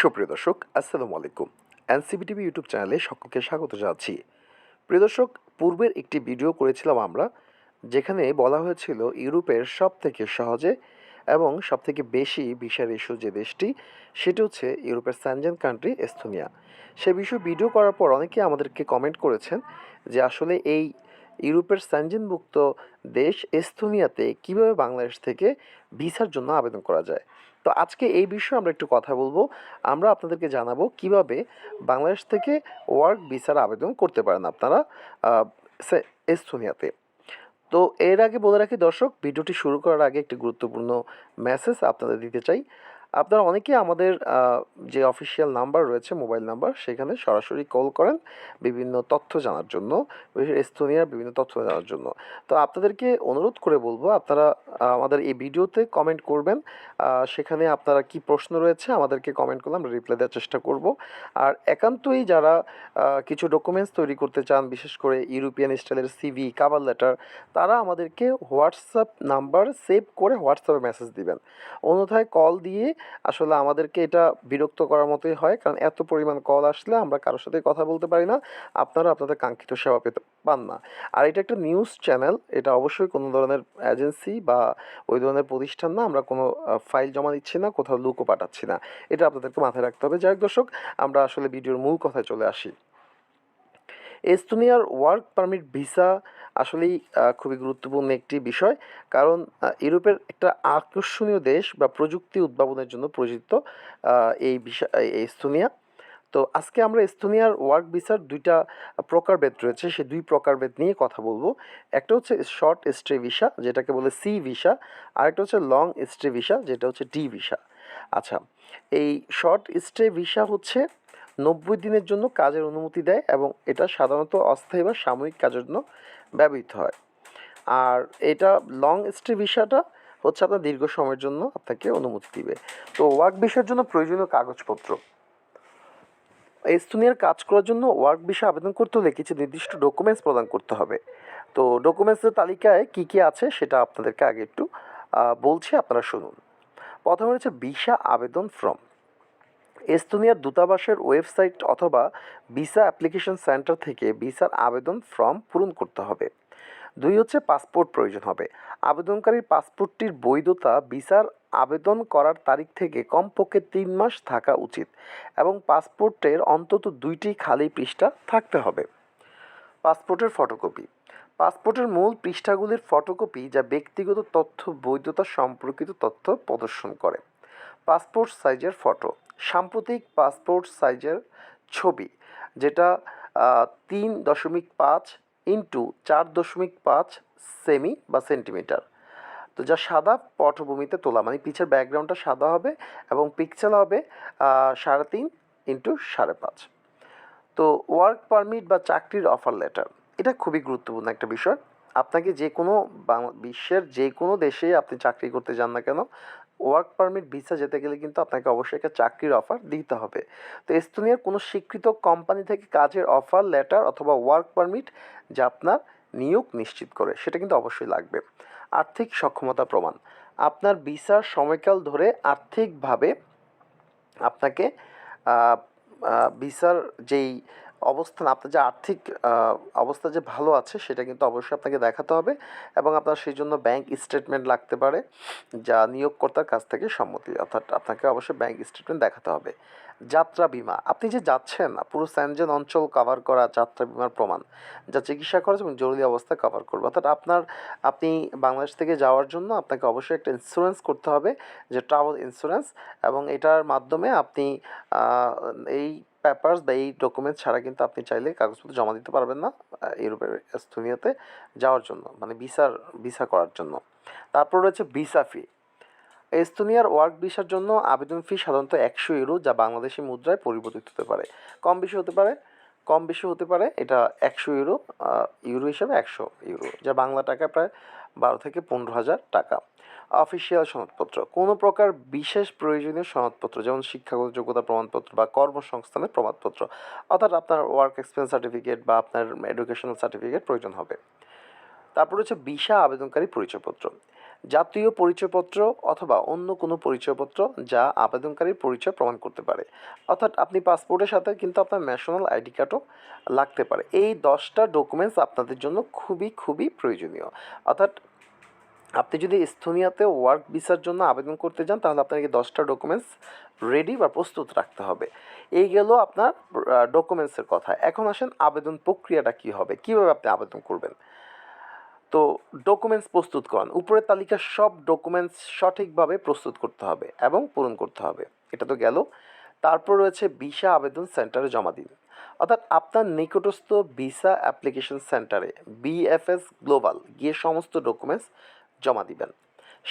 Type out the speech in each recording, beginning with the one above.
সুপ্রিয় দর্শক, আসসালামু আলাইকুম। এনসিবি টিভি ইউটিউব চ্যানেলে সকলকে স্বাগত জানাচ্ছি। প্রিয় দর্শক, পূর্বের একটি ভিডিও করেছিলাম আমরা, যেখানে বলা হয়েছিল ইউরোপের সব থেকে সহজে এবং সব থেকে বেশি ভিসার ইস্যু যে দেশটি, সেটি হচ্ছে ইউরোপের স্যানজেন কান্ট্রি, এস্তোনিয়া। সে বিষয়ে ভিডিও করার পর অনেকে আমাদেরকে কমেন্ট করেছেন যে আসলে এই ইউরোপের স্যানজেনভুক্ত দেশ এস্তোনিয়াতে কীভাবে বাংলাদেশ থেকে ভিসার জন্য আবেদন করা যায়। তো আজকে এই বিষয়ে আমরা একটু কথা বলব। আমরা আপনাদেরকে জানাব কীভাবে বাংলাদেশ থেকে ওয়ার্ক ভিসার আবেদন করতে পারেন আপনারা এস্তোনিয়াতে। তো এর আগে বলে রাখি দর্শক, ভিডিওটি শুরু করার আগে একটি গুরুত্বপূর্ণ মেসেজ আপনাদের দিতে চাই। আপনারা অনেকে আমাদের যে অফিসিয়াল নাম্বার রয়েছে মোবাইল নাম্বার সেখানে সরাসরি কল করেন বিভিন্ন তথ্য জানার জন্য এস্তোনিয়ার বিভিন্ন তথ্য জানার জন্য। তো আপনাদেরকে অনুরোধ করে বলব, আপনারা আমাদের এই ভিডিওতে কমেন্ট করবেন সেখানে আপনারা কি প্রশ্ন রয়েছে আমাদেরকে কমেন্ট করলে আমরা রিপ্লাই দেওয়ার চেষ্টা করব। আর একান্তই যারা কিছু ডকুমেন্টস তৈরি করতে চান, বিশেষ করে ইউরোপিয়ান স্টাইলের সিভি কাভার লেটার তারা আমাদেরকে হোয়াটসঅ্যাপ নাম্বার সেভ করে হোয়াটসঅ্যাপে মেসেজ দিবেন। অন্যথায় কল দিয়ে আসলে আমাদেরকে এটা বিরক্ত করার মতোই হয়, কারণ এত পরিমাণ কল আসলে আমরা কারোর সাথে কথা বলতে পারি না, আপনারা আপনাদের কাঙ্ক্ষিত সেবা পেতে পান না। আর এটা একটা নিউজ চ্যানেল এটা অবশ্যই কোনো ধরনের এজেন্সি বা ওই ধরনের প্রতিষ্ঠান না আমরা কোনো ফাইল জমা দিচ্ছি না, কোথাও লুকও পাঠাচ্ছি না। এটা আপনাদেরকে মাথায় রাখতে হবে। যাই দর্শক, আমরা আসলে ভিডিওর মূল কথায় চলে আসি। এস্তোনিয়ার ওয়ার্ক পারমিট ভিসা আসলেই খুবই গুরুত্বপূর্ণ একটি বিষয়। কারণ ইউরোপের একটা আকর্ষণীয় দেশ বা প্রযুক্তি উদ্ভাবনের জন্য পরিচিত এই ভিসা এস্তোনিয়া। তো আজকে আমরা এস্তোনিয়ার ওয়ার্ক ভিসার দুইটা প্রকারভেদ রয়েছে সেই দুই প্রকারভেদ নিয়ে কথা বলব। একটা হচ্ছে শর্ট স্টে ভিসা, যেটাকে বলে সি ভিসা, আরেকটা হচ্ছে লং স্টে ভিসা, যেটা হচ্ছে ডি ভিসা। আচ্ছা এই শর্ট স্টে ভিসা হচ্ছে নব্বই দিনের জন্য কাজের অনুমতি দেয় এবং এটা সাধারণত অস্থায়ী বা সাময়িক কাজের জন্য ব্যবহৃত হয়। আর এটা লং স্টে ভিসাটা হচ্ছে আপনার দীর্ঘ সময়ের জন্য আপনাকে অনুমতি দিবে। তো ওয়ার্ক ভিসার জন্য প্রয়োজনীয় কাগজপত্র। এস্তোনিয়ার কাজ করার জন্য ওয়ার্ক ভিসা আবেদন করতে হলে কিছু নির্দিষ্ট ডকুমেন্টস প্রদান করতে হবে। তো ডকুমেন্টসের তালিকায় কী কী আছে সেটা আপনাদেরকে আগে একটু বলছি, আপনারা শুনুন। প্রথমে হচ্ছে ভিসা আবেদন ফর্ম এস্তোনিয়ার দূতাবাসের ওয়েবসাইট অথবা ভিসা অ্যাপ্লিকেশন সেন্টার থেকে ভিসার আবেদন ফর্ম পূরণ করতে হবে। দুই হচ্ছে পাসপোর্ট প্রয়োজন হবে। আবেদনকারীর পাসপোর্টটির বৈধতা ভিসার আবেদন করার তারিখ থেকে কমপক্ষে তিন মাস থাকা উচিত এবং পাসপোর্টের অন্তত দুইটি খালি পৃষ্ঠা থাকতে হবে। পাসপোর্টের ফটোকপি। পাসপোর্টের মূল পৃষ্ঠাগুলির ফটোকপি যা ব্যক্তিগত তথ্য, বৈধতা সম্পর্কিত তথ্য প্রদর্শন করে। পাসপোর্ট সাইজের ফটো। সাম্প্রতিক পাসপোর্ট সাইজের ছবি, যেটা তিন দশমিক পাঁচ ইন্টু চার দশমিক পাঁচ সেমি বা সেন্টিমিটার। তো যা সাদা পটভূমিতে তোলা মানে পিছের ব্যাকগ্রাউন্ডটা সাদা হবে এবং পিকচার হবে সাড়ে তিন ইন্টু সাড়ে পাঁচ। তো ওয়ার্ক পারমিট বা চাকরির অফার লেটার এটা খুবই গুরুত্বপূর্ণ একটা বিষয়। আপনাকে যে কোনো বিশ্বের যে কোনো দেশে আপনি চাকরি করতে যান না কেন ওয়ার্ক পারমিট, ভিসা যেতে গেলে কিন্তু আপনাকে অবশ্যই একটা চাকরির অফার দিতে হবে। তো এস্তোনিয়ার কোনো স্বীকৃত কোম্পানি থেকে কাজের অফার লেটার অথবা ওয়ার্ক পারমিট যা আপনার নিয়োগ নিশ্চিত করে, সেটা কিন্তু অবশ্যই লাগবে। আর্থিক সক্ষমতা প্রমাণ। আপনার ভিসার সময়কাল ধরে আর্থিকভাবে আপনাকে ভিসার যেই অবস্থান আপনার যে আর্থিক অবস্থা যে ভালো আছে সেটা কিন্তু অবশ্যই আপনাকে দেখাতে হবে এবং আপনার সেই জন্য ব্যাংক স্টেটমেন্ট লাগতে পারে যা নিয়োগকর্তার কাছ থেকে সম্মতি, অর্থাৎ আপনাকে অবশ্যই ব্যাংক স্টেটমেন্ট দেখাতে হবে। যাত্রা বিমা, আপনি যে যাচ্ছেন পুরো স্যানজেন অঞ্চল কভার করা যাত্রা বিমার প্রমাণ, যা চিকিৎসা খরচ এবং জরুরি অবস্থা কভার করবে, অর্থাৎ আপনার, আপনি বাংলাদেশ থেকে যাওয়ার জন্য আপনাকে অবশ্যই একটা ইন্স্যুরেন্স করতে হবে, যে ট্রাভেল ইন্স্যুরেন্স এবং এটার মাধ্যমে আপনি এই পেপারস বা এই ডকুমেন্টস ছাড়া কিন্তু আপনি চাইলে কাগজপত্র জমা দিতে পারবেন না ইউরোপের এস্তোনিয়াতে যাওয়ার জন্য মানে ভিসার, ভিসা করার জন্য। তারপর রয়েছে ভিসা ফি এস্তোনিয়ার ওয়ার্ক ভিসার জন্য আবেদন ফি সাধারণত একশো ইউরো, যা বাংলাদেশি মুদ্রায় পরিবর্তিত হতে পারে। কম বেশি হতে পারে, কম বেশি হতে পারে, এটা একশো ইউরো ইউরো হিসাবে একশো ইউরো, যা বাংলা টাকা প্রায় বারো থেকে পনেরো হাজার টাকা। অফিসিয়াল সনদপত্র। কোনো প্রকার বিশেষ প্রয়োজনীয় সনদপত্র, যেমন শিক্ষাগত যোগ্যতা প্রমাণপত্র বা কর্মসংস্থানের প্রমাণপত্র, অর্থাৎ আপনার ওয়ার্ক এক্সপিরিয়েন্স সার্টিফিকেট বা আপনার এডুকেশনাল সার্টিফিকেট প্রয়োজন হবে। তারপর হচ্ছে ভিসা আবেদনকারী পরিচয়পত্র। জাতীয় পরিচয়পত্র অথবা অন্য কোনো পরিচয়পত্র যা আবেদনকারীর পরিচয় প্রমাণ করতে পারে। অর্থাৎ আপনি পাসপোর্টের সাথে কিন্তু আপনার ন্যাশনাল আইডি কার্ডও লাগতে পারে। এই দশটা ডকুমেন্টস আপনাদের জন্য খুবই খুবই প্রয়োজনীয়। অর্থাৎ আপনি যদি এস্তোনিয়াতে ওয়ার্ক ভিসার জন্য আবেদন করতে যান, তাহলে আপনাকে দশটা ডকুমেন্টস রেডি বা প্রস্তুত রাখতে হবে। এই গেল আপনার ডকুমেন্টসের কথা। এখন আসেন আবেদন প্রক্রিয়াটা কী হবে? কীভাবে আপনি আবেদন করবেন? তো ডকুমেন্টস প্রস্তুত করান। উপরের তালিকার সব ডকুমেন্টস সঠিকভাবে প্রস্তুত করতে হবে এবং পূরণ করতে হবে। এটা তো গেল। তারপর রয়েছে ভিসা আবেদন সেন্টারে জমা দিন। অর্থাৎ আপনার নিকটস্থ ভিসা অ্যাপ্লিকেশন সেন্টারে বিএফএস গ্লোবাল গিয়ে সমস্ত ডকুমেন্টস জমা দিবেন।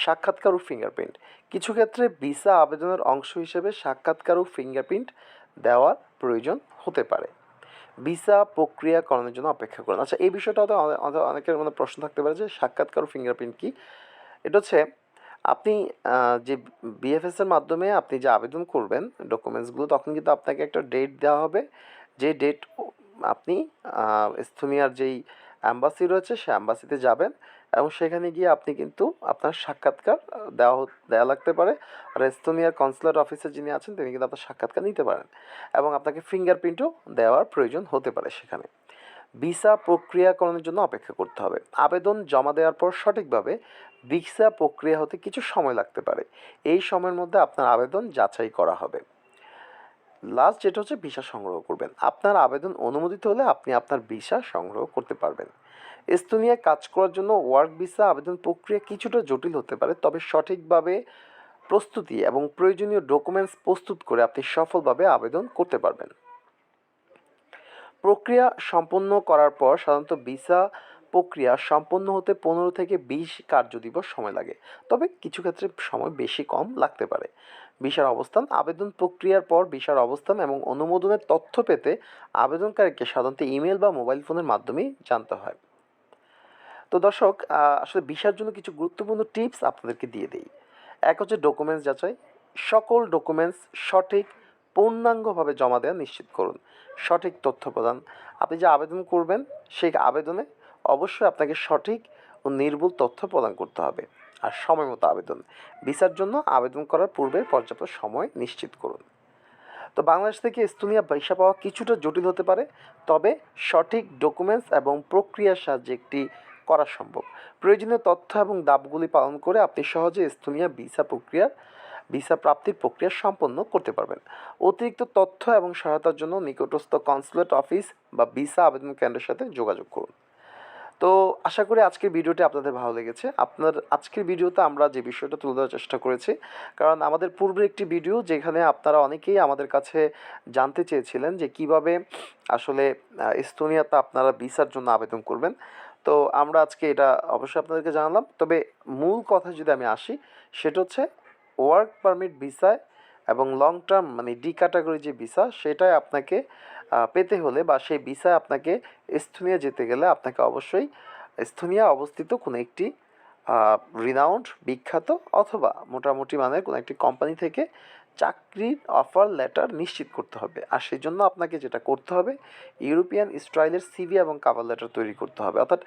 সাক্ষাৎকার ও ফিঙ্গারপ্রিন্ট কিছু ক্ষেত্রে ভিসা আবেদনের অংশ হিসেবে সাক্ষাৎকার ও ফিঙ্গারপ্রিন্ট দেওয়ার প্রয়োজন হতে পারে। ভিসা প্রক্রিয়াকরণের জন্য অপেক্ষা করুন। আচ্ছা এই বিষয়টা অনেকের মনে প্রশ্ন থাকতে পারে যে সাক্ষাৎকার ও ফিঙ্গারপ্রিন্ট কি? এটা হচ্ছে আপনি যে বিএফএস এর মাধ্যমে আপনি যে আবেদন করবেন ডকুমেন্টসগুলো তখন কিন্তু আপনাকে একটা ডেট দেওয়া হবে। যে ডেট আপনি এস্তোনিয়ার যেই অ্যাম্বাসি রয়েছে, সে অ্যাম্বাসিতে যাবেন। এবং সেখানে গিয়ে আপনি কিন্তু আপনার সাক্ষাৎকার দেওয়া দেওয়া লাগতে পারে। আর এস্তোনিয়ার কনসুলেট অফিসার যিনি আছেন, তিনি কিন্তু আপনার সাক্ষাৎকার নিতে পারেন এবং আপনাকে ফিঙ্গারপ্রিন্টও দেওয়ার প্রয়োজন হতে পারে সেখানে। ভিসা প্রক্রিয়াকরণের জন্য অপেক্ষা করতে হবে। আবেদন জমা দেওয়ার পর সঠিকভাবে ভিসা প্রক্রিয়া হতে কিছু সময় লাগতে পারে। এই সময়ের মধ্যে আপনার আবেদন যাচাই করা হবে। লাস্ট যেটা হচ্ছে ভিসা সংগ্রহ করবেন। আপনার আবেদন অনুমোদিত হলে আপনি আপনার ভিসা সংগ্রহ করতে পারবেন। এস্তোনিয়ায় কাজ করার জন্য ওয়ার্ক ভিসা আবেদন প্রক্রিয়া কিছুটা জটিল হতে পারে, তবে সঠিকভাবে প্রস্তুতি এবং প্রয়োজনীয় ডকুমেন্টস প্রস্তুত করে আপনি সফলভাবে আবেদন করতে পারবেন। প্রক্রিয়া সম্পন্ন করার পর সাধারণত ভিসা প্রক্রিয়া সম্পন্ন হতে পনেরো থেকে বিশ কার্যদিবস সময় লাগে, তবে কিছু ক্ষেত্রে সময় বেশি কম লাগতে পারে। ভিসার অবস্থান, আবেদন প্রক্রিয়ার পর ভিসার অবস্থান এবং অনুমোদনের তথ্য পেতে আবেদনকারীকে সাধারণত ইমেল বা মোবাইল ফোনের মাধ্যমেই জানতে হয়। তো দর্শক আসলে ভিসার জন্য কিছু গুরুত্বপূর্ণ টিপস আপনাদেরকে দিয়ে দিই। এক হচ্ছে ডকুমেন্টস যাচাই। সকল ডকুমেন্টস সঠিক, পূর্ণাঙ্গভাবে জমা দেওয়া নিশ্চিত করুন। সঠিক তথ্য প্রদান। আপনি যে আবেদন করবেন, সেই আবেদনে অবশ্যই আপনাকে সঠিক ও নির্ভুল তথ্য প্রদান করতে হবে। আর সময় মতো আবেদন। ভিসার জন্য আবেদন করার পূর্বে পর্যাপ্ত সময় নিশ্চিত করুন। তো বাংলাদেশ থেকে এস্তোনিয়া ভিসা পাওয়া কিছুটা জটিল হতে পারে, তবে সঠিক ডকুমেন্টস এবং প্রক্রিয়ার সাহায্যে একটি করা সম্ভব। প্রয়োজনীয় তথ্য এবং দাবগুলি পালন করে আপনি সহজে এস্তোনিয়া ভিসা প্রক্রিয়ার, ভিসা প্রাপ্তির প্রক্রিয়া সম্পন্ন করতে পারবেন। অতিরিক্ত তথ্য এবং সহায়তার জন্য নিকটস্থ কনসুলেট অফিস বা ভিসা আবেদন কেন্দ্রের সাথে যোগাযোগ করুন। তো আশা করি আজকের ভিডিওটি আপনাদের ভালো লেগেছে। আপনার আজকের ভিডিওতে আমরা যে বিষয়টা তুলে ধরার চেষ্টা করেছি, কারণ আমাদের পূর্বে একটি ভিডিও যেখানে আপনারা অনেকেই আমাদের কাছে জানতে চেয়েছিলেন যে কীভাবে আসলে এস্তোনিয়াতে আপনারা ভিসার জন্য আবেদন করবেন। তো আমরা আজকে এটা অবশ্যই আপনাদেরকে জানালাম। তবে মূল কথা যদি আমি আসি, সেটা হচ্ছে ওয়ার্ক পারমিট ভিসায় এবং লং টার্ম মানে ডি ক্যাটাগরি যে ভিসা সেটাই আপনাকে পেতে হলে বা সেই ভিসায় আপনাকে এস্তোনিয়া যেতে গেলে আপনাকে অবশ্যই এস্তোনিয়া অবস্থিত কোনো একটি রিনাউন্ড বিখ্যাত অথবা মোটামুটি মানের কোনো একটি কোম্পানি থেকে চাকরির অফার লেটার নিশ্চিত করতে হবে। আর সেই জন্য আপনাকে যেটা করতে হবে ইউরোপিয়ান স্টাইলের সিভি এবং কাভার লেটার তৈরি করতে হবে। অর্থাৎ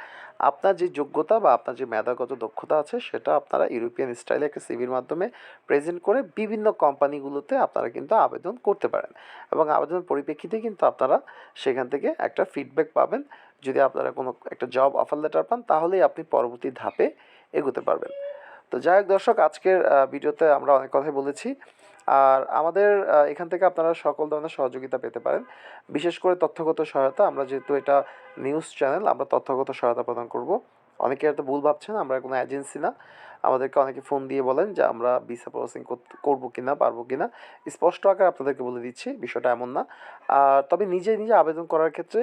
আপনার যে যোগ্যতা বা আপনার যে মেধাগত দক্ষতা আছে, সেটা আপনারা ইউরোপিয়ান স্টাইলে একটা সিভির মাধ্যমে প্রেজেন্ট করে বিভিন্ন কোম্পানিগুলোতে আপনারা কিন্তু আবেদন করতে পারেন। এবং আবেদনের পরিপ্রেক্ষিতে কিন্তু আপনারা সেখান থেকে একটা ফিডব্যাক পাবেন। যদি আপনারা কোনো একটা জব অফার লেটার পান, তাহলেই আপনি পরবর্তী ধাপে এগোতে পারবেন। তো যাই হোক দর্শক, আজকের ভিডিওতে আমরা অনেক কথাই বলেছি। আর আমাদের এখান থেকে আপনারা সকল ধরনের সহযোগিতা পেতে পারেন। বিশেষ করে তথ্যগত সহায়তা, আমরা যেহেতু এটা নিউজ চ্যানেল, আমরা তথ্যগত সহায়তা প্রদান করব। অনেকে হয়তো ভুল ভাবছেন, আমরা কোনো এজেন্সি না। আমাদেরকে অনেকে ফোন দিয়ে বলেন যে আমরা ভিসা প্রসেসিং করব কিনা, পারব কিনা। স্পষ্ট আকারে আপনাদেরকে বলে দিচ্ছি, বিষয়টা এমন না। তবে নিজে নিজে আবেদন করার ক্ষেত্রে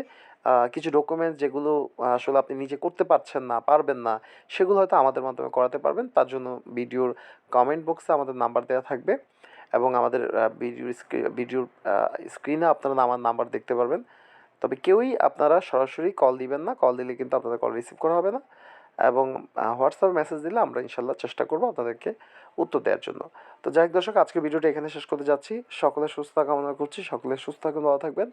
কিছু ডকুমেন্টস যেগুলো আসলে আপনি নিজে করতে পারছেন না, পারবেন না, সেগুলো হয়তো আমাদের মাধ্যমে করাতে পারবেন। তার জন্য ভিডিওর কমেন্ট বক্সে আমাদের নাম্বার দেওয়া থাকবে। এবং আমাদের ভিডিওর ভিডিওর স্ক্রিনে আপনারা আমার নাম্বার দেখতে পারবেন। তবে কেউই আপনারা সরাসরি কল দিবেন না। কল দিলে কিন্তু আপনাদের কল রিসিভ করা হবে না। এবং হোয়াটসঅ্যাপ মেসেজ দিলে আমরা ইনশাল্লাহ চেষ্টা করব আপনাদেরকে উত্তর দেওয়ার জন্য। তো যাই হোক দর্শক, আজকে ভিডিওটা এখানে শেষ করতে যাচ্ছি। সকলের সুস্থ কামনা করছি। সকলে সুস্থ থাকুন, ভালো থাকবেন।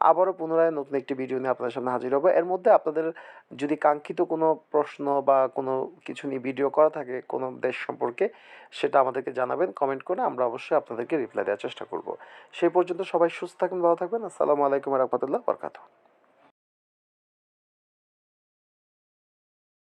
আবারও পুনরায় নতুন একটি ভিডিও নিয়ে আপনাদের সামনে হাজির হব। এর মধ্যে আপনাদের যদি কাঙ্ক্ষিত কোনো প্রশ্ন বা কোনো কিছু নিয়ে ভিডিও করা থাকে কোনো দেশ সম্পর্কে, সেটা আমাদেরকে জানাবেন কমেন্ট করে আমরা অবশ্যই আপনাদেরকে রিপ্লাই দেওয়ার চেষ্টা করব। সেই পর্যন্ত সবাই সুস্থ থাকবেন ভালো থাকবেন। আসসালামু আলাইকুম রহমতুল্লাহ বরকাত